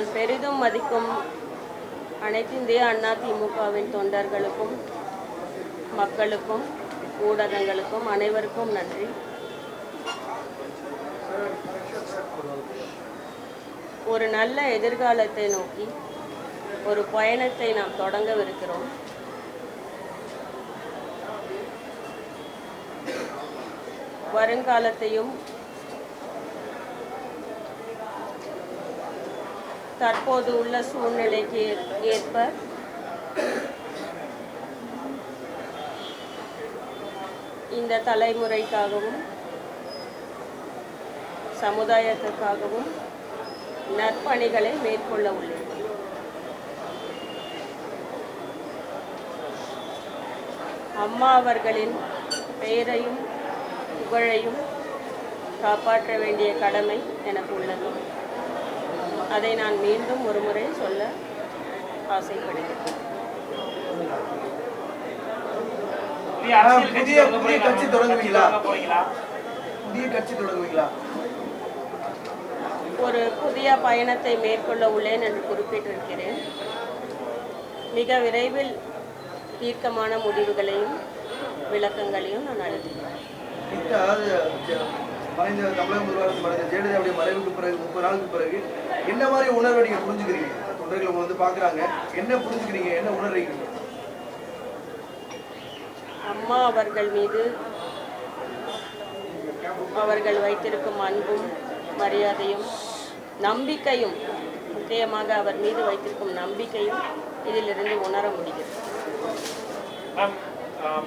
நான் பெரிதும் மதிக்கும் அனைத்திந்திய அண்ணா திமுகவின் தொண்டர்களுக்கும் மக்களுக்கும் ஊடகங்களுக்கும் அனைவருக்கும் நன்றி. ஒரு நல்ல எதிர்காலத்தை நோக்கி ஒரு பயணத்தை நாம் தொடங்கவிருக்கிறோம். வருங்காலத்தையும் தற்போது உள்ள சூழ்நிலைக்கு ஏற்- ஏற்ப இந்த தலைமுறைக்காகவும் சமுதாயத்துக்காகவும் நற்பணிகளை மேற்கொள்ள உள்ளேன். அம்மா அவர்களின் பெயரையும் புகழையும் காப்பாற்ற வேண்டிய கடமை எனக்கு உள்ளது. அதை நான் மீண்டும் ஒரு முறை சொல்ல ஆசைப்படுகிறேன். புதிய புதிய-? கட்சி தொடங்குவீங்களா? புதிய கட்சி தொடங்குவீங்களா? ஒரு புதிய பயணத்தை மேற்கொள்ள உள்ளேன் என்று குறிப்பிட்டிருக்கிறேன். மிக விரைவில் தீர்க்கமான முடிவுகளையும் விளக்கங்களையும் நான் அளிக்கிறேன். ஜ- மறைந்த தமிழக முதல்வர் மறைந்த ஜெயலலிதாவுடைய மறைவுக்கு பிறகு முப்பது நாளுக்கு பிறகு என்ன மாதிரி உணர்வை நீங்க புரிஞ்சுக்கிறீங்க? தொண்டர்கள் உங்களை வந்து பாக்குறாங்க என்ன புரிஞ்சுக்கிறீங்க? என்ன உணர்றீங்க? அம்மா அவர்கள் மீது அவர்கள் வைத்திருக்கும் அன்பும் மரியாதையும் நம்பிக்கையும் முக்கியமாக அவர் மீது வைத்திருக்கும் நம்பிக்கையும் இதிலிருந்து உணர முடிகிறது.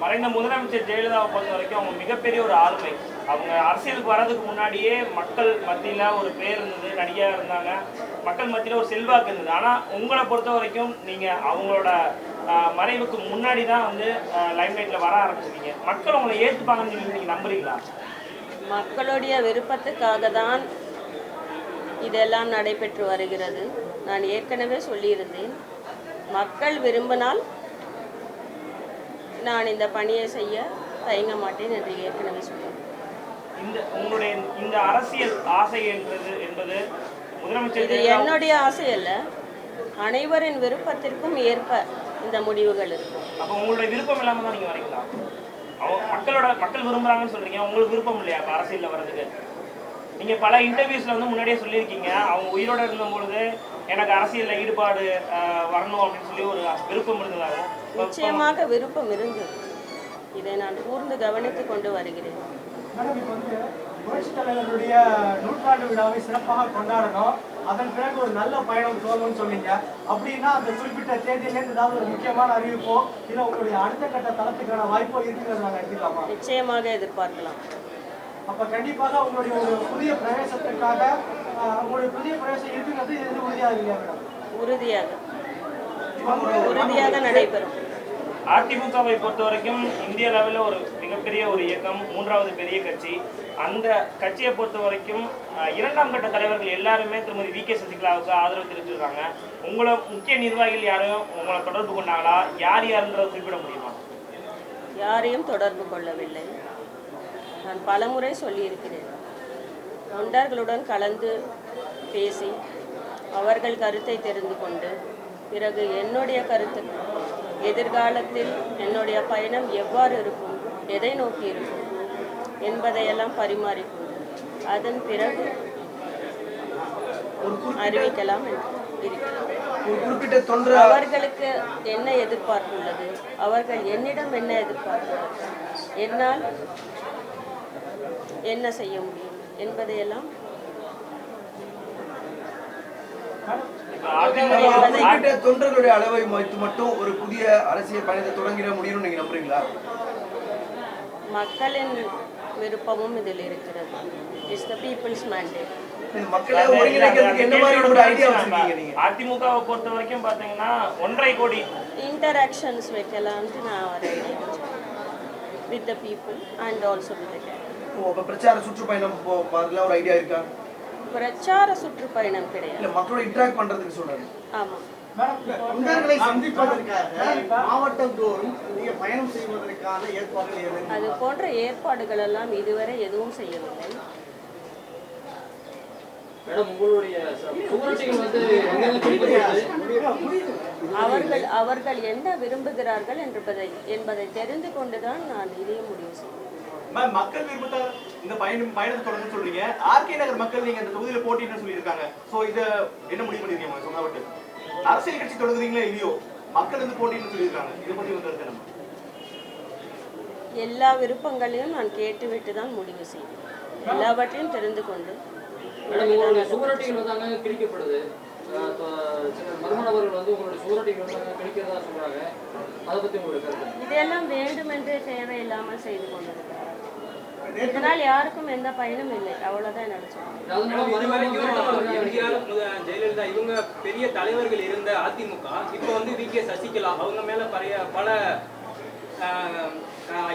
மறைந்த முதலமைச்சர் ஜெயலலிதாவை பொறுத்த வரைக்கும் அவங்க மிகப்பெரிய ஒரு ஆளுமை. அவங்க அரசியலுக்கு வர்றதுக்கு முன்னாடியே மக்கள் மத்தியில் ஒரு பேர் இருந்தது நடிகையாக இருந்தாங்க. மக்கள் மத்தியில் ஒரு செல்வாக்கு இருந்தது. ஆனால் உங்களை பொறுத்த வரைக்கும் நீங்கள் அவங்களோட மறைவுக்கு முன்னாடி தான் வந்து லைம்லைட்ல வர ஆரம்பிச்சிருக்கீங்க. மக்கள் உங்களை ஏற்றுப்பாங்கன்னு சொல்லி நீங்கள் நம்புறீங்களா? மக்களுடைய விருப்பத்துக்காக தான் இதெல்லாம் நடைபெற்று வருகிறது. நான் ஏற்கனவே சொல்லியிருந்தேன். மக்கள் விரும்பினால் நான் இந்த பணியை செய்ய தயங்க மாட்டேன் என்று ஏற்கனவே சொல்லியிருந்தேன். இந்த உங்களுடைய இந்த அரசியல் ஆசை என்பது என்பது முதலமைச்சர் இது என்னுடைய ஆசை அல்ல. அனைவரின் விருப்பத்திற்கும் ஏற்ப இந்த முடிவுகள் இருக்கும். அப்போ உங்களுடைய விருப்பம் இல்லாம தான் நீங்க வரீங்களா? மக்களோட மக்கள் விரும்புறாங்கன்னு சொல்றீங்க. உங்களுக்கு விருப்பம் இல்லையா? அப்ப அரசியல்ல வர்றதுக்கு. நீங்க பல இன்டர்வியூஸ்ல வந்து முன்னாடியே சொல்லியிருக்கீங்க. அவங்க உயிரோட இருந்த பொழுது எனக்கு அரசியல்ல ஈடுபாடு வரணும் அப்படின்னு சொல்லி ஒரு விருப்பம் இருந்ததாகவும் இப்ப- நிச்சயமாக விருப்பம் இருந்தது. இதை நான் கூர்ந்து கவனித்துக் கொண்டு வருகிறேன். மேடம் இப்போ வந்து புரட்சித் தலைவருடைய நூற்றாண்டு விழாவை சிறப்பாக கொண்டாடணும். அதன் பிறகு ஒரு நல்ல பயணம் துவங்கும்னு சொன்னீங்க. அப்படின்னா அந்த குறிப்பிட்ட தேதியிலேருந்து ஏதாவது ஒரு முக்கியமான அறிவிப்போ இல்லை உங்களுடைய அடுத்த கட்ட தளத்துக்கான வாய்ப்போ இருக்குங்கிறத நாங்கள் எடுத்துக்கலாமா நிச்சயமாக எதிர்பார்க்கலாம். அப்ப கண்டிப்பாக உங்களுடைய ஒரு புதிய பிரவேசத்திற்காக ஆஹ், உங்களுடைய புதிய பிரவேசம் இருக்குங்கிறது இது உறுதியாக இல்லையா மேடம்? உறுதியாக. உறுதியாக நடைபெறும். அதிமுகவை பொறுத்த வரைக்கும் இந்திய லெவலில் ஒரு மிகப்பெரிய ஒரு இயக்கம் மூன்றாவது பெரிய கட்சி. அந்த கட்சியை பொறுத்த வரைக்கும் இரண்டாம் கட்ட தலைவர்கள் எல்லாருமே திருமதி வி கே சசிகலாவுக்கு ஆதரவு தெரிவிச்சிருக்காங்க. உங்களை முக்கிய நிர்வாகிகள் யாரும் உங்களை தொடர்பு கொண்டாங்களா? யார் யாருன்றதை குறிப்பிட முடியுமா? யாரையும் தொடர்பு கொள்ளவில்லை. நான் பலமுறை சொல்லியிருக்கிறேன். தொண்டர்களுடன் கலந்து பேசி அவர்கள் கருத்தை தெரிந்து கொண்டு பிறகு என்னுடைய கருத்து எதிர்காலத்தில் என்னுடைய பயணம் எவ்வாறு இருக்கும் எதை நோக்கி இருக்கும்? என்பதையெல்லாம் பரிமாறிக்கொண்டு அதன் பிறகு அறிவிக்கலாம் என்று அவர்களுக்கு என்ன எதிர்பார்ப்பு உள்ளது அவர்கள் என்னிடம் என்ன எதிர்பார்ப்பு என்னால் என்ன செய்ய முடியும்? என்பதையெல்லாம் தொண்டர்களுடைய அளவை மட்டும் ஒரு புதிய அரசியல் பயணத்தை தொடங்கிட முடியும்னு நீங்க நம்புறீங்களா? மக்களின் விருப்பமும் இதில் இருக்கிறது. Is the people's mandate. இந்த மக்களை ஒருங்கிணைக்கிறதுக்கு என்ன மாதிரி ஒரு ஐடியா வச்சிருக்கீங்க நீங்க? அதிமுகவை பொறுத்த வரைக்கும் பாத்தீங்கன்னா ஒன்றரை கோடி. இன்டராக்ஷன்ஸ் வைக்கலான்ட்டு நான் ஒரு idea with the people and also with the ஓ, அப்ப பிரச்சார சுற்றுப்பயணம் ஒரு ஐடியா இருக்கா? பிரச்சார சுற்றுப்பயணம் கிடையாது. இல்ல மக்களோட இன்டராக்ட் பண்றதுக்கு சொல்றாரு ஆமாம் அது போன்ற ஏற்பாடுகள் எல்லாம் இதுவரை எதுவும் செய்யவில்லை. அவர்கள் அவர்கள் என்ன விரும்புகிறார்கள் என்பதை என்பதை தெரிந்து கொண்டுதான் நான் இதையும் முடிவு செய்வேன் மேம் மக்கள் விருப்பத்தால் இந்த பயணம் பயணத்தை தொடர்ந்து சொல்றீங்க. ஆர்கே நகர் மக்கள் நீங்க அந்த தொகுதியில போட்டின்னு சொல்லியிருக்காங்க. சோ இத என்ன முடிவு பண்ணிருக்கீங்க சொன்னாவட்டு அரசியல் கட்சி தொடங்குறீங்களா இல்லையோ? மக்கள் வந்து போட்டின்னு சொல்லியிருக்காங்க. இதை கருத்து நம்ம எல்லா விருப்பங்களையும் நான் கேட்டுவிட்டு தான் முடிவு செய்வேன் எல்லாவற்றையும் தெரிந்து கொண்டு சுவரொட்டிகள் வந்து அங்கங்க கிழிக்கப்படுது அஹ் தொ- சில மர்மநபர்கள் வந்து உங்களுடைய சுவரொட்டிகள் வந்து அங்கங்க கிழிக்கிறதா சொல்றாங்க. அதை பத்தி உங்களுடைய கருத்து இதெல்லாம் வேண்டுமென்றே தேவையில்லாமல் செய்து கொண்டிருக்கிறார்கள் இதனால் யாருக்கும் எந்த பயனும் இல்லை. அவ்வளவுதான் என்னோட ஜெயலலிதா இவங்க பெரிய தலைவர்கள் இருந்த அதிமுக. இப்போ வந்து வி. கே. சசிகலா அவங்க மேல பழைய பல ஆஹ்,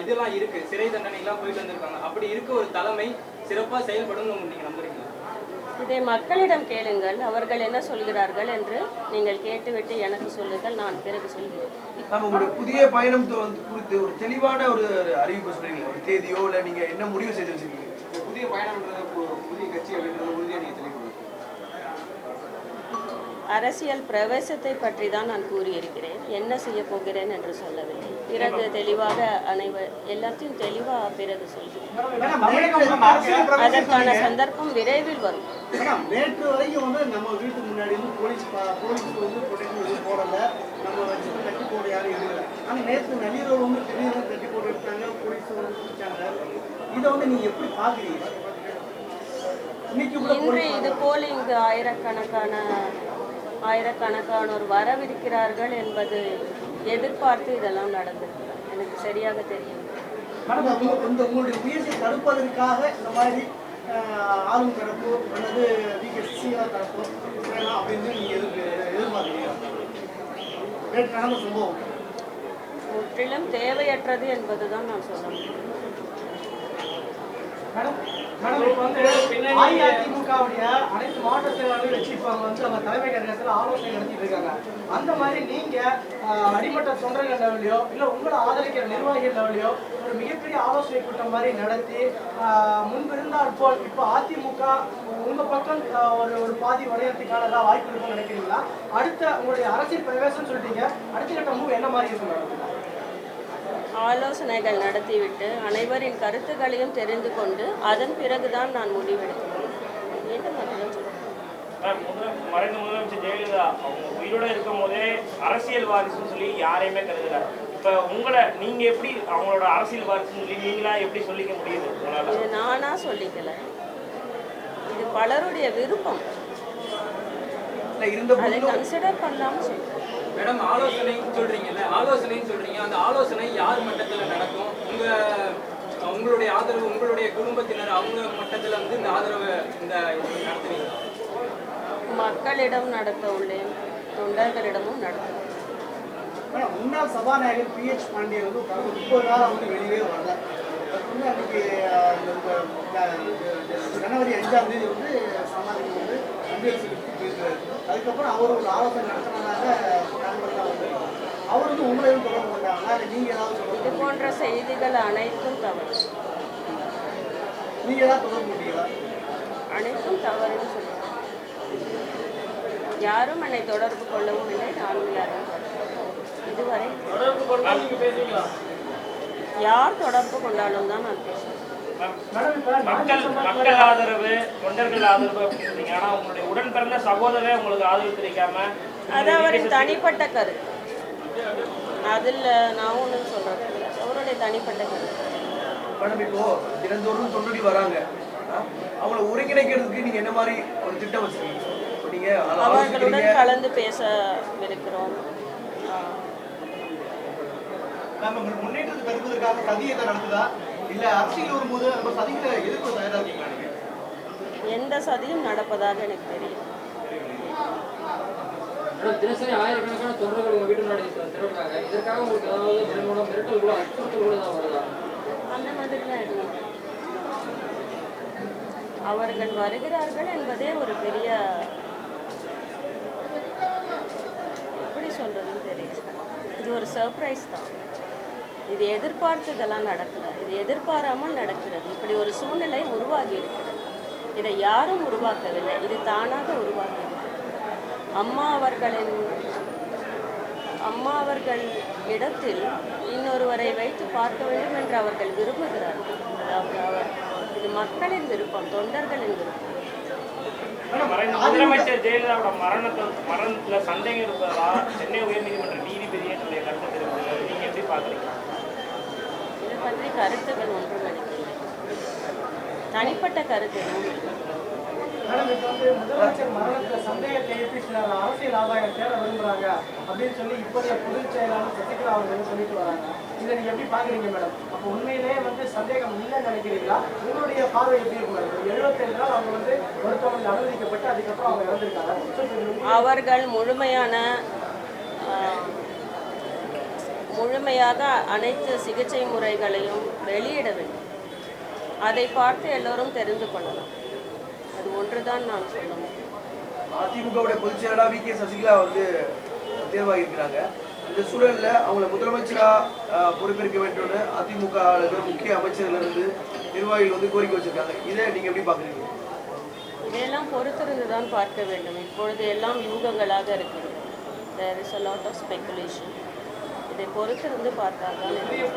இதெல்லாம் இருக்கு. சிறை தண்டனை எல்லாம் போயிட்டு வந்திருக்காங்க. அப்படி இருக்க ஒரு தலைமை சிறப்பா செயல்படும் நீங்க நம்புறீங்க இதை மக்களிடம் கேளுங்கள் அவர்கள் என்ன சொல்கிறார்கள் என்று நீங்கள் கேட்டுவிட்டு எனக்கு சொல்லுங்கள் நான் பிறகு சொல்கிறேன் நம்ம உங்களுடைய புதிய பயணம் குறித்து ஒரு தெளிவான ஒரு அறிவிப்பு சொல்றீங்க ஒரு தேதியோ இல்ல நீங்க என்ன முடிவு செய்து வச்சிருக்கீங்க புதிய பயணம்ன்றது புதிய கட்சி அப்படின்றது உறுதியா நீங்க தெளிவு அரசியல் பிரவேசத்தை பற்றி தான் நான் கூறியிருக்கிறேன் என்ன செய்ய போகிறேன் என்று சொல்லவில்லை பிறகு தெளிவாக அனைவர் எல்லாத்தையும் தெளிவாக பிறகு சொல்கிறேன் அதற்கான. சந்தர்ப்பம் விரைவில் வரும் நேற்று வரைக்கும் வந்து நம்ம வீட்டு முன்னாடி வந்து போலீஸ் போலீஸ் வந்து ப்ரொடெக்ஷன் எதுவும் போடல. நம்ம வச்சுட்டு கட்டி போட யாரும் எடுக்கல ஆனா நேற்று நள்ளிரவு வந்து திடீர்னு கட்டி போட்டு எடுத்தாங்க போலீஸ் வந்து பிடிச்சாங்க இதை வந்து நீங்க எப்படி கூட இன்று இது போல் இங்கு ஆயிரக்கணக்கான ஆயிரக்கணக்கானோர் வரவிருக்கிறார்கள் என்பது எதிர்பார்த்து இதெல்லாம் நடந்திருக்கிறது. எனக்கு சரியாக தெரியும். உங்களுடைய முயற்சியை தடுப்பதற்காக இந்த மாதிரி ஆளும் தரப்பு அல்லது வி கே சிசிகலா தரப்பு வேணாம் அப்படின்னு நீங்க எதிர்ப்பு எதிர்பார்க்குறீங்க. நேற்று நடந்த சம்பவம். முற்றிலும் தேவையற்றது என்பதுதான் நான் சொல்ல முடியும். மேடம்? மேடம் இப்போ வந்து அஇஅதிமுகவுடைய அனைத்து மாவட்ட செயலாளர்கள் வச்சு இப்போ வந்து அவங்க தலைமை கழகத்தில் ஆலோசனை நடத்திட்டு இருக்காங்க. அந்த மாதிரி நீங்க ஆஹ், அடிமட்ட தொண்டர்கள் லெவலையோ இல்லை உங்களை ஆதரிக்கிற நிர்வாகிகள் லெவலையோ ஒரு மிகப்பெரிய ஆலோசனை கூட்டம் மாதிரி நடத்தி ஆஹ், முன்பு இருந்தால் போல் இப்போ அதிமுக உங்க பக்கம் ஒரு ஒரு பாதி உடையறதுக்கான ஏதாவது வாய்ப்பு இருக்கும்னு நினைக்கிறீங்களா? அடுத்த உங்களுடைய அரசியல் பிரவேசம் சொல்லிட்டீங்க. அடுத்த கட்ட மூவ் என்ன மாதிரி இருக்கும்? மேடம் ஆலோசனைகள் நடத்திவிட்டு அனைவரின் கருத்துக்களையும் தெரிந்து கொண்டு அதன் பிறகுதான் நான் முடிவெடுக்கிறேன். மறைந்த முதலமைச்சர் ஜெயலலிதா அவங்க உயிரோட இருக்கும் போதே அரசியல் வாரிசுன்னு சொல்லி யாரையுமே கருதல. இப்ப உங்களை நீங்க எப்படி அவங்களோட அரசியல் வாரிசுன்னு சொல்லி நீங்களா எப்படி சொல்லிக்க முடியுது இது நானா சொல்லிக்கல. இது பலருடைய விருப்பம். அதை கன்சிடர் பண்ணலாம்னு சொல்றேன் மேடம் ஆலோசனை சொல்றீங்கல்ல ஆலோசனைன்னு சொல்றீங்க. அந்த ஆலோசனை யார் மட்டத்துல நடக்கும்? உங்க உங்களுடைய ஆதரவு உங்களுடைய குடும்பத்தினர் அவங்க மட்டத்துல வந்து இந்த ஆதரவை இந்த இது நடத்துவீங்களா? மக்களிடம் நடத்த உள்ளேன் தொண்டர்களிடமும் மேடம் முன்னாள் சபாநாயகர் பி. எச். பாண்டியன் வந்து முப்பது நாள் வந்து வெளியே வரல. அன்னைக்கு ஜனவரி அஞ்சாம் தேதி வந்து சமாதிக்கு வந்து அஞ்சல் செலுத்தி அதுக்கப்புறம் அவர் ஒரு ஆலோசனை நடத்தினதாக தகவல்லாம் வந்து அவர் வந்து உங்களையும் தொடர்பு கொண்டாங்க அதை நீங்கள் ஏதாவது இது போன்ற செய்திகள் அனைத்தும் தவறு. அனைத்தும் தவறுன்னு சொல்லுவேன் யாரும் என்னை தொடர்பு கொள்ளவும் இல்லை நானும் யாரும். இதுவரை யார் தொடர்பு கொண்டாலும் தான் நான் பேசுவேன். மக்கள் மக்கள் ஆதரவு தொண்டர்கள் ஆதரவு உங்களுடைய உடன் பிறந்த சகோதரரே உங்களுக்கு ஆதரவு தெரிவிக்காம அது அவரின் தனிப்பட்ட கருத்து. அதில் நான் சொல்றது இல்லை அவருடைய தனிப்பட்ட கருத்து மேடம் இப்போ தினந்தோறும் தொண்டடி வராங்க? அவங்கள ஒருங்கிணைக்கிறதுக்கு நீங்க என்ன மாதிரி ஒரு திட்டம் வச்சிருக்கீங்க? அவர்களுடன் கலந்து பேசவிருக்கிறோம் ஆ. நம்ம முன்னேற்றத்தை தடுப்பதற்காக நடத்துதா இல்ல அரசியல் வரும்போது நம்ம சதிகளை எதிர்ப்பு தயாரா இருக்கீங்களா நீங்க? எந்த சதியும் நடப்பதாக எனக்கு தெரியும். தினசரி ஆயிரக்கணக்கான தொண்டர்கள் உங்க வீட்டு முன்னாடி திறக்கிறாங்க இதற்காக உங்களுக்கு ஏதாவது மிரட்டல் கூட அச்சுறுத்தல் கூட தான் வருதா? அந்த மாதிரிலாம் எதுவும் இல்லை. அவர்கள் வருகிறார்கள் என்பதே ஒரு பெரிய எப்படி சொல்றதுன்னு தெரியல. இது ஒரு சர்ப்ரைஸ் தான். இது எதிர்பார்த்ததெல்லாம் நடக்கல. இது எதிர்பாராமல் நடக்கிறது. இப்படி ஒரு சூழ்நிலை உருவாகி இருக்கிறது. இதை யாரும் உருவாக்கவில்லை. இது தானாக உருவாகிறது அம்மா அவர்களின் அம்மா அவர்கள் இடத்தில் இன்னொருவரை வைத்து பார்க்க வேண்டும் என்று அவர்கள் விரும்புகிறார்கள். அதாவது அவர் இது மக்களின் விருப்பம் தொண்டர்களின் விருப்பம். மறைந்த முதலமைச்சர் ஜெயலலிதாவோட மரணத்தை மரணத்துல சந்தேகம் இருப்பதா சென்னை உயர்நீதிமன்ற நீதிபதியே தன்னுடைய கருத்து தெரிவித்தது. நீங்க எப்படி பாக்குறீங்க இதை பற்றி கருத்துக்கள் ஒன்றும் எனக்கு இல்லை. தனிப்பட்ட கருத்து. மேடம் இப்போ வந்து முதலமைச்சர் மரணத்துல சந்தேகத்தை எழுப்பி அரசியல் ஆதாயம் தேட அப்படின்னு சொல்லி இப்போதைய பொதுச் செயலாளர் சசிகலா அவங்க வந்து சொல்லிட்டு வராங்க. இதை எப்படி மேடம்? அப்போ உண்மையிலேயே வந்து சந்தேகம் இல்லைன்னு நினைக்கிறீங்களா? உங்களுடைய பார்வை எப்படி இருக்கும் எழுபத்தேழு நாள் அவங்க வந்து மருத்துவமனையில் அனுமதிக்கப்பட்டு அதுக்கப்புறம் அவங்க இறந்துருக்காங்க. அவர்கள் முழுமையான முழுமையாக அனைத்து சிகிச்சை முறைகளையும் வெளியிட வேண்டும் அதை பார்த்து எல்லோரும் தெரிந்து கொள்ளலாம். அது ஒன்றுதான் நான் சொல்ல முடியும் அதிமுகவுடைய பொதுச் செயலாளர் வி கே சசிகலா வந்து தேர்வாகி இருக்கிறாங்க இந்த சூழல்ல அவங்கள முதலமைச்சரா அஹ், பொறுப்பேற்க வேண்டும்னு அதிமுக முக்கிய அமைச்சர்ல இருந்து நிர்வாகிகள் வந்து கோரிக்கை வச்சிருக்காங்க. இதை நீங்க எப்படி பாக்குறீங்க இதையெல்லாம் பொறுத்திருந்து தான் பார்க்க வேண்டும். இப்பொழுது எல்லாம் யூகங்களாக இருக்கிறது. There is a lot of speculation இதை. பொறுத்திருந்து பார்த்தால் தான் தெரியும்.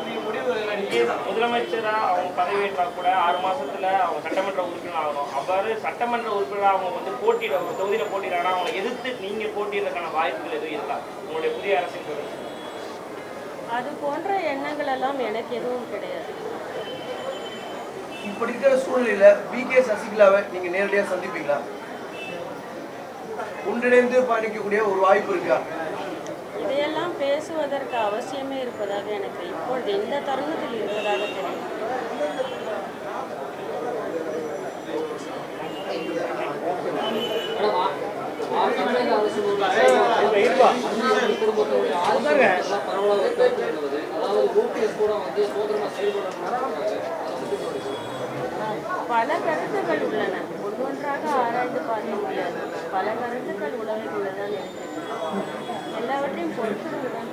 முதலமைச்சரா அவங்க பதவியேற்றா கூட ஆறு மாசத்துல அவங்க சட்டமன்ற உறுப்பினர் ஆகணும். அவ்வாறு சட்டமன்ற உறுப்பினர் அவங்க வந்து போட்டியிட ஒரு தொகுதியில போட்டியிடறாங்கன்னா அவங்க எதிர்த்து நீங்க போட்டியிடறதுக்கான வாய்ப்புகள் எதுவும் இருக்கா? உங்களுடைய புதிய அரசின் தொடர்பு அது போன்ற எண்ணங்கள் எல்லாம் எனக்கு எதுவும் கிடையாது. இப்படி இருக்கிற சூழ்நிலையில வி கே சசிகலாவை நீங்க நேரடியா சந்திப்பீங்களா? ஒன்றிணைந்து பயணிக்கக்கூடிய ஒரு வாய்ப்பு இருக்கா? இதையெல்லாம் பேசுவதற்கு அவசியமே இருப்பதாக எனக்கு இப்பொழுது எந்த தருணத்தில் இருப்பதாக தெரியும் பல கருத்துகள் உள்ளன. ஒவ்வொன்றாக ஆராய்ந்து பல கருத்துக்கள் உலகில் இருக்கிறது எல்லாவற்றையும் பொறுத்திருந்து தான்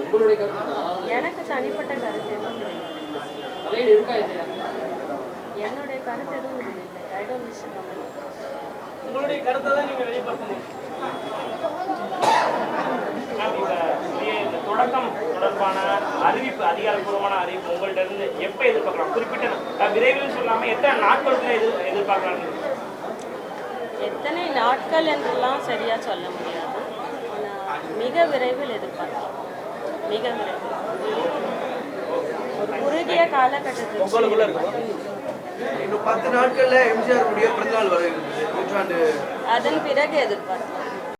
உங்களுடைய கருத்து எனக்கு தனிப்பட்ட கருத்து எதுவும் என்னுடைய கருத்து எதுவும் இல்லை. ஐ டோன்ட் உங்களுடைய கருத்தை தான் நீங்க வெளிப்படுத்தணும். தொடக்கம் தொடர்பான அறிவிப்பு அதிகாரப்பூர்வமான அறிவிப்பு உங்கள்ட்ட இருந்து எப்ப எதிர்பார்க்கலாம்? குறிப்பிட்ட விரைவில் சொல்லாம எத்தனை நாட்களுக்குள்ள எதிர் எதிர்பார்க்கலாம் எத்தனை நாட்கள் என்றெல்லாம் சரியா சொல்ல முடியாது. மிக விரைவில் எதிர்பார்க்கலாம் மிக விரைவில். ஒரு குறுகிய காலகட்டத்தில் அதன் பிறகு எதிர்பார்க்கலாம்